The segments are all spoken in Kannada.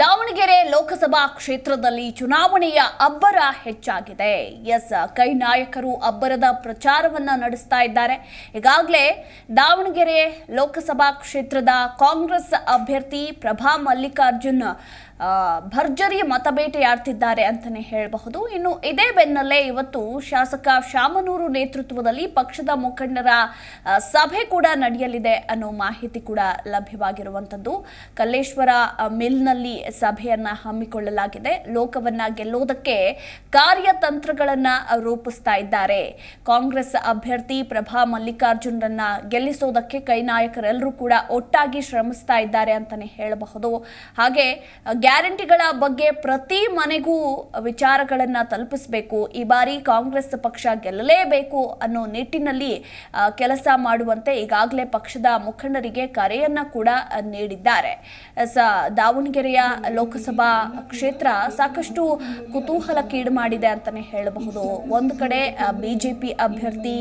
ದಾವಣಗೆರೆ ಲೋಕಸಭಾ ಕ್ಷೇತ್ರದಲ್ಲಿ ಚುನಾವಣೆಯ ಅಬ್ಬರ ಹೆಚ್ಚಾಗಿದೆ. ಎಸ್ ಕೈ ನಾಯಕರು ಅಬ್ಬರದ ಪ್ರಚಾರವನ್ನ ನಡೆಸ್ತಾ ಇದ್ದಾರೆ. ಈಗಾಗಲೇ ದಾವಣಗೆರೆ ಲೋಕಸಭಾ ಕ್ಷೇತ್ರದ ಕಾಂಗ್ರೆಸ್ ಅಭ್ಯರ್ಥಿ ಪ್ರಭಾ ಮಲ್ಲಿಕಾರ್ಜುನ್ ಭರ್ಜರಿ ಮತಬೇಟೆಯಾಡ್ತಿದ್ದಾರೆ ಅಂತಲೇ ಹೇಳಬಹುದು. ಇನ್ನು ಇದೇ ಬೆನ್ನಲ್ಲೇ ಇವತ್ತು ಶಾಸಕ ಶಾಮನೂರು ನೇತೃತ್ವದಲ್ಲಿ ಪಕ್ಷದ ಮುಖಂಡರ ಸಭೆ ಕೂಡ ನಡೆಯಲಿದೆ ಅನ್ನೋ ಮಾಹಿತಿ ಕೂಡ ಲಭ್ಯವಾಗಿರುವಂಥದ್ದು ಕಲ್ಲೇಶ್ವರ ಮಿಲ್ನಲ್ಲಿ ಸಭೆಯನ್ನ ಹಮ್ಮಿಕೊಳ್ಳಲಾಗಿದೆ. ಲೋಕವನ್ನ ಗೆಲ್ಲೋದಕ್ಕೆ ಕಾರ್ಯತಂತ್ರಗಳನ್ನ ರೂಪಿಸ್ತಾ ಇದ್ದಾರೆ. ಕಾಂಗ್ರೆಸ್ ಅಭ್ಯರ್ಥಿ ಪ್ರಭಾ ಮಲ್ಲಿಕಾರ್ಜುನರನ್ನ ಗೆಲ್ಲಿಸೋದಕ್ಕೆ ಕೈ ನಾಯಕರೆಲ್ಲರೂ ಕೂಡ ಒಟ್ಟಾಗಿ ಶ್ರಮಿಸ್ತಾ ಇದ್ದಾರೆ ಅಂತಾನೆ ಹೇಳಬಹುದು. ಹಾಗೆ ಗ್ಯಾರಂಟಿಗಳ ಬಗ್ಗೆ ಪ್ರತಿ ಮನೆಗೂ ವಿಚಾರಗಳನ್ನ ತಲುಪಿಸಬೇಕು. ಈ ಬಾರಿ ಕಾಂಗ್ರೆಸ್ ಪಕ್ಷ ಗೆಲ್ಲಲೇಬೇಕು ಅನ್ನೋ ನಿಟ್ಟಿನಲ್ಲಿ ಕೆಲಸ ಮಾಡುವಂತೆ ಈಗಾಗಲೇ ಪಕ್ಷದ ಮುಖಂಡರಿಗೆ ಕರೆಯನ್ನ ಕೂಡ ನೀಡಿದ್ದಾರೆ. ಸ, ದಾವಣಗೆರೆಯ ಲೋಕಸಭಾ ಕ್ಷೇತ್ರ ಸಾಕಷ್ಟು ಕುತೂಹಲಕ್ಕೀಡು ಮಾಡಿದೆ ಅಂತಾನೆ ಹೇಳಬಹುದು. ಒಂದು ಕಡೆ ಬಿಜೆಪಿ ಅಭ್ಯರ್ಥಿ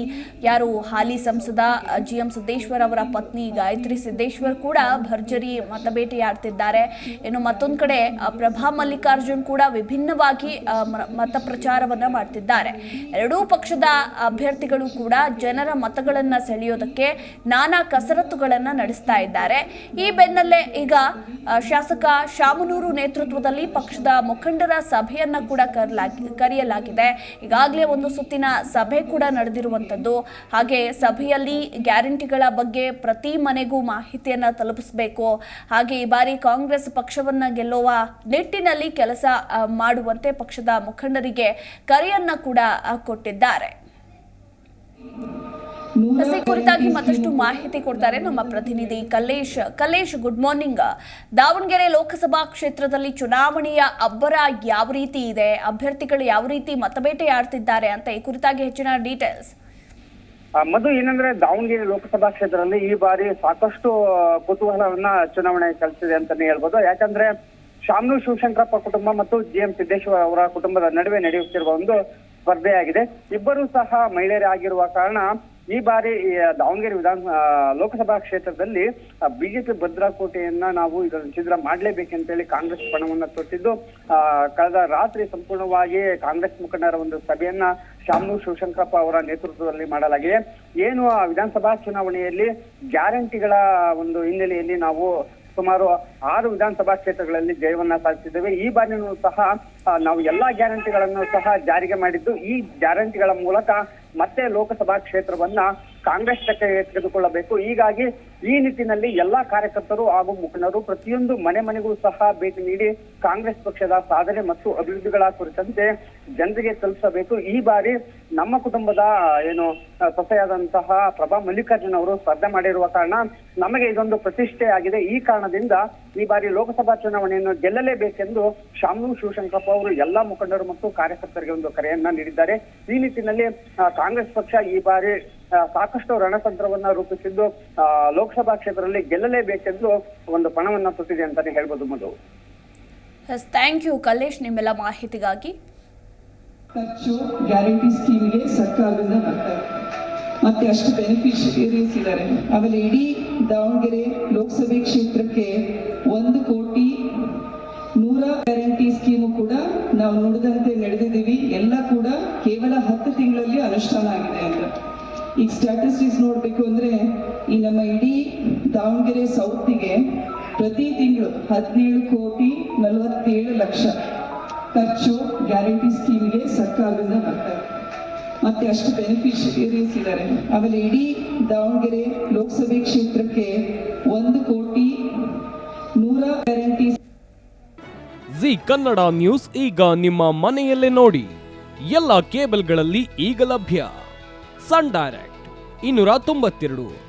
ಯಾರು, ಹಾಲಿ ಸಂಸದ ಜಿ ಎಂ ಸಿದ್ದೇಶ್ವರ್ ಅವರ ಪತ್ನಿ ಗಾಯತ್ರಿ ಸಿದ್ದೇಶ್ವರ್ ಕೂಡ ಭರ್ಜರಿ ಮತಬೇಟೆಯಾಡ್ತಿದ್ದಾರೆ. ಇನ್ನು ಮತ್ತೊಂದು ಕಡೆ ಪ್ರಭಾ ಮಲ್ಲಿಕಾರ್ಜುನ್ ಕೂಡ ವಿಭಿನ್ನವಾಗಿ ಮತ ಪ್ರಚಾರವನ್ನ ಮಾಡ್ತಿದ್ದಾರೆ. ಎರಡೂ ಪಕ್ಷದ ಅಭ್ಯರ್ಥಿಗಳು ಕೂಡ ಜನರ ಮತಗಳನ್ನ ಸೆಳೆಯೋದಕ್ಕೆ ನಾನಾ ಕಸರತ್ತುಗಳನ್ನ ನಡೆಸ್ತಾ ಇದ್ದಾರೆ. ಈ ಬೆನ್ನಲ್ಲೇ ಈಗ ಶಾಸಕ ಶಾಮನೂರು ನೇತೃತ್ವದಲ್ಲಿ ಪಕ್ಷದ ಮುಖಂಡರ ಸಭೆಯನ್ನ ಕೂಡ ಕರೆಲಾಗಿ, ಕರೆಯಲಾಗಿದೆ. ಈಗಾಗಲೇ ಒಂದು ಸುತ್ತಿನ ಸಭೆ ಕೂಡ ನಡೆದಿರುವಂಥದ್ದು ಹಾಗೆ ಸಭೆಯಲ್ಲಿ ಗ್ಯಾರಂಟಿಗಳ ಬಗ್ಗೆ ಪ್ರತಿ ಮನೆಗೂ ಮಾಹಿತಿಯನ್ನ ತಲುಪಿಸಬೇಕು. ಹಾಗೆ ಈ ಬಾರಿ ಕಾಂಗ್ರೆಸ್ ಪಕ್ಷವನ್ನ ಗೆಲ್ಲುವ ನಿಟ್ಟಿನಲ್ಲಿ ಕೆಲಸ ಮಾಡುವಂತೆ ಪಕ್ಷದ ಮುಖಂಡರಿಗೆ ಕರೆಯನ್ನ ಕೂಡ ಕೊಟ್ಟಿದ್ದಾರೆ. ಕುರಿತಾಗಿ ಮತ್ತಷ್ಟು ಮಾಹಿತಿ ಕೊಡ್ತಾರೆ ನಮ್ಮ ಪ್ರತಿನಿಧಿ ಕಲ್ಲೇಶ್. ಕಲ್ಲೇಶ್ ಗುಡ್ ಮಾರ್ನಿಂಗ್ ದಾವಣಗೆರೆ ಲೋಕಸಭಾ ಕ್ಷೇತ್ರದಲ್ಲಿ ಚುನಾವಣೆಯ ಅಬ್ಬರ ಯಾವ ರೀತಿ ಇದೆ? ಅಭ್ಯರ್ಥಿಗಳು ಯಾವ ರೀತಿ ಮತಬೇಟೆ ಆಡ್ತಿದ್ದಾರೆ ಅಂತ ಈ ಕುರಿತಾಗಿ ಹೆಚ್ಚಿನ ಡೀಟೇಲ್ಸ್ ಮದು ಏನಂದ್ರೆ ದಾವಣಗೆರೆ ಲೋಕಸಭಾ ಕ್ಷೇತ್ರದಲ್ಲಿ ಈ ಬಾರಿ ಸಾಕಷ್ಟು ಕುತೂಹಲವನ್ನ ಚುನಾವಣೆ ಕಲಿಸಿದೆ ಅಂತಾನೆ ಹೇಳ್ಬೋದು. ಯಾಕಂದ್ರೆ ಶಾಮನು ಶಿವಶಂಕರಪ್ಪ ಕುಟುಂಬ ಮತ್ತು ಜಿಎಂ ಸಿದ್ದೇಶ್ವರ ಅವರ ಕುಟುಂಬದ ನಡುವೆ ನಡೆಯುತ್ತಿರುವ ಒಂದು ಸ್ಪರ್ಧೆಯಾಗಿದೆ. ಇಬ್ಬರು ಸಹ ಮಹಿಳೆಯರೇ ಆಗಿರುವ ಕಾರಣ ಈ ಬಾರಿ ದಾವಣಗೆರೆ ವಿಧಾನ ಲೋಕಸಭಾ ಕ್ಷೇತ್ರದಲ್ಲಿ ಬಿಜೆಪಿ ಭದ್ರಾಕೋಟೆಯನ್ನ ನಾವು ಇದನ್ನು ಛಿದ್ರ ಮಾಡ್ಲೇಬೇಕಂತೇಳಿ ಕಾಂಗ್ರೆಸ್ ಪಣವನ್ನ ತೊಟ್ಟಿದ್ದು ಕಳೆದ ರಾತ್ರಿ ಸಂಪೂರ್ಣವಾಗಿ ಕಾಂಗ್ರೆಸ್ ಮುಖಂಡರ ಒಂದು ಸಭೆಯನ್ನ ಶಾಮನೂರ್ ಶಿವಶಂಕರಪ್ಪ ಅವರ ನೇತೃತ್ವದಲ್ಲಿ ಮಾಡಲಾಗಿದೆ. ಏನು ವಿಧಾನಸಭಾ ಚುನಾವಣೆಯಲ್ಲಿ ಗ್ಯಾರಂಟಿಗಳ ಒಂದು ಹಿನ್ನೆಲೆಯಲ್ಲಿ ನಾವು ಸುಮಾರು ಆರು ವಿಧಾನಸಭಾ ಕ್ಷೇತ್ರಗಳಲ್ಲಿ ಜಯವನ್ನ ಸಾಧಿಸಿದ್ದೇವೆ. ಈ ಬಾರಿನೂ ಸಹ ನಾವು ಎಲ್ಲಾ ಗ್ಯಾರಂಟಿಗಳನ್ನು ಸಹ ಜಾರಿಗೆ ಮಾಡಿದ್ದು, ಈ ಗ್ಯಾರಂಟಿಗಳ ಮೂಲಕ ಮತ್ತೆ ಲೋಕಸಭಾ ಕ್ಷೇತ್ರವನ್ನ ಕಾಂಗ್ರೆಸ್ ತೆಗೆದುಕೊಳ್ಳಬೇಕು ಹೀಗಾಗಿ ಈ ನಿಟ್ಟಿನಲ್ಲಿ ಎಲ್ಲಾ ಕಾರ್ಯಕರ್ತರು ಹಾಗೂ ಮುಖಂಡರು ಪ್ರತಿಯೊಂದು ಮನೆ ಮನೆಗೂ ಸಹ ಭೇಟಿ ನೀಡಿ ಕಾಂಗ್ರೆಸ್ ಪಕ್ಷದ ಸಾಧನೆ ಮತ್ತು ಅಭಿವೃದ್ಧಿಗಳ ಕುರಿತಂತೆ ಜನರಿಗೆ ತಲುಪಿಸಬೇಕು. ಈ ಬಾರಿ ನಮ್ಮ ಕುಟುಂಬದ ಏನು ಸೊಸೆಯಾದಂತಹ ಪ್ರಭಾ ಮಲ್ಲಿಕಾರ್ಜುನ್ ಅವರು ಸ್ಪರ್ಧೆ ಮಾಡಿರುವ ಕಾರಣ ನಮಗೆ ಇದೊಂದು ಪ್ರತಿಷ್ಠೆ ಆಗಿದೆ ಈ ಕಾರಣದಿಂದ ಈ ಬಾರಿ ಲೋಕಸಭಾ ಚುನಾವಣೆಯನ್ನು ಗೆಲ್ಲಲೇಬೇಕೆಂದು ಶಾಮನು ಶಿವಶಂಕರಪ್ಪ ಅವರು ಎಲ್ಲಾ ಮುಖಂಡರು ಮತ್ತು ಕಾರ್ಯಕರ್ತರಿಗೆ ಒಂದು ಕರೆಯನ್ನ ನೀಡಿದ್ದಾರೆ. ಈ ನಿಟ್ಟಿನಲ್ಲಿ ಕಾಂಗ್ರೆಸ್ ಪಕ್ಷ ಈ ಬಾರಿ ಸಾಕಷ್ಟು ರಣತಂತ್ರವನ್ನ ರೂಪಿಸಿದ್ದು ಆ, ಲೋಕಸಭಾ ಕ್ಷೇತ್ರದಲ್ಲಿ ಗೆಲ್ಲಲೇಬೇಕೆಂದು ಒಂದು ಪಣವನ್ನ ತೊಟ್ಟಿದೆ ಅಂತಾನೆ ಹೇಳ್ಬೋದು ಮಧು. ಥ್ಯಾಂಕ್ ಯು ಕಲ್ಲೇಶ್ ನಿಮ್ಮೆಲ್ಲ ಮಾಹಿತಿಗಾಗಿ. ಖರ್ಚು ಗ್ಯಾರಂಟಿ ಸ್ಕೀಮ್ಗೆ ಸರ್ಕಾರದಿಂದ ಬರ್ತಾರೆ ಮತ್ತೆ ಅಷ್ಟು ಬೆನಿಫಿಷಿಯರೀಸ್ ಇದ್ದಾರೆ. ಆಮೇಲೆ ಇಡೀ ದಾವಣಗೆರೆ ಲೋಕಸಭೆ ಕ್ಷೇತ್ರಕ್ಕೆ ಒಂದು ಕೋಟಿ ನೂರ ಗ್ಯಾರಂಟಿ ಸ್ಕೀಮು ಕೂಡ ನಾವು ನುಡಿದಂತೆ ನಡೆದಿದ್ದೀವಿ. ಎಲ್ಲ ಕೂಡ ಕೇವಲ ಹತ್ತು ತಿಂಗಳಲ್ಲಿ ಅನುಷ್ಠಾನ ಆಗಿದೆ ಅಂತ. ಈಗ ಸ್ಟ್ಯಾಟಿಸ್ಟಿಕ್ಸ್ ನೋಡಬೇಕು ಅಂದ್ರೆ ಈ ನಮ್ಮ ಇಡೀ ದಾವಣಗೆರೆ ಸೌತಿಗೆ ಪ್ರತಿ ತಿಂಗಳು ಹದಿನೇಳು ಕೋಟಿ ನಲವತ್ತೇಳು ಲಕ್ಷ ಖರ್ಚು ಗ್ಯಾರಂಟಿ ಸ್ಕೀಮ್ಗೆ ಸರ್ಕಾರದಿಂದ ಬರ್ತಾರೆ ಮತ್ತೆ ಅಷ್ಟು ಬೆನಿಫಿಷಿಯರೀಸ್ ಇದ್ದಾರೆ ಆಮೇಲೆ ಇಡೀ ದಾವಣಗೆರೆ ಲೋಕಸಭೆ ಕ್ಷೇತ್ರಕ್ಕೆ ಒಂದು ಕೋಟಿ ನೂರ ಗ್ಯಾರಂಟಿ ಜಿ ಕನ್ನಡ ನ್ಯೂಸ್ ಈಗ ನಿಮ್ಮ ಮನೆಯಲ್ಲೇ ನೋಡಿ. ಎಲ್ಲ ಕೇಬಲ್ಗಳಲ್ಲಿ ಈಗ ಲಭ್ಯ. ಸನ್ ಡೈರೆಕ್ಟ್ ಇನ್ನೂರ ತೊಂಬತ್ತೆರಡು.